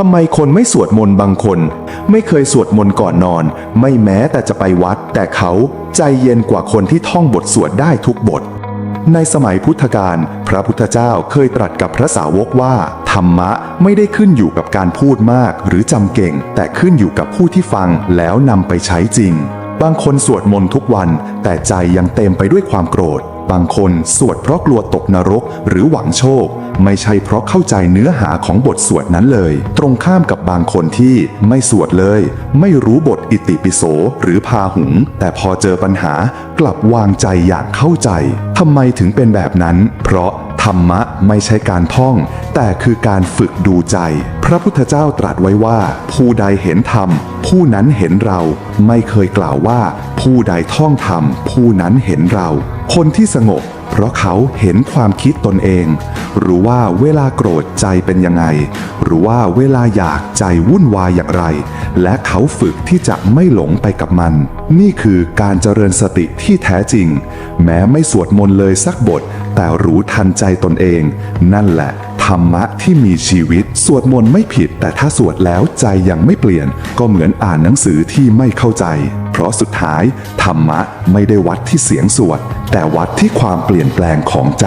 ทำไมคนไม่สวดมนต์บางคน ไม่เคยสวดมนต์ก่อนนอน ไม่แม้แต่จะไปวัด แต่เขาใจเย็นกว่าคนที่ท่องบทสวดได้ทุกบท ในสมัยพุทธกาลพระพุทธเจ้าเคยตรัสกับพระสาวกว่า ธรรมะไม่ได้ขึ้นอยู่กับการพูดมากหรือจำเก่ง แต่ขึ้นอยู่กับผู้ที่ฟังแล้วนำไปใช้จริง บางคนสวดมนต์ทุกวัน แต่ใจยังเต็มไปด้วยความโกรธ บางคนสวดเพราะกลัวตกนรกหรือหวังโชค ไม่ใช่เพราะเข้าใจเนื้อหาของบทสวดนั้นเลย ตรงข้ามกับบางคนที่ไม่สวดเลย ไม่รู้บทอิติปิโสหรือพาหุง แต่พอเจอปัญหากลับวางใจอย่างเข้าใจทำไมถึงเป็นแบบนั้น เพราะธรรมะไม่ใช่การท่อง แต่คือการฝึกดูใจ พระพุทธเจ้าตรัสไว้ว่า ผู้ใดเห็นธรรม ผู้นั้นเห็นเรา ไม่เคยกล่าวว่า ผู้ใดท่องธรรม ผู้นั้นเห็นเรา คนที่สงบ เพราะเขาเห็นความคิดตนเองหรือว่าเวลาโกรธใจเป็นยังไงหรือว่าเวลาอยากใจวุ่นวายอย่างไร และเขาฝึกที่จะไม่หลงไปกับมัน นี่คือการเจริญสติที่แท้จริง แม้ไม่สวดมนต์เลยสักบท แต่รู้ทันใจตนเอง นั่นแหละธรรมะที่มีชีวิต สวดมนต์ไม่ผิด แต่ถ้าสวดแล้วใจยังไม่เปลี่ยน ก็เหมือนอ่านหนังสือที่ไม่เข้าใจ เพราะสุดท้าย ธรรมะไม่ได้วัดที่เสียงสวด แต่วัดที่ความเปลี่ยนแปลงของใจ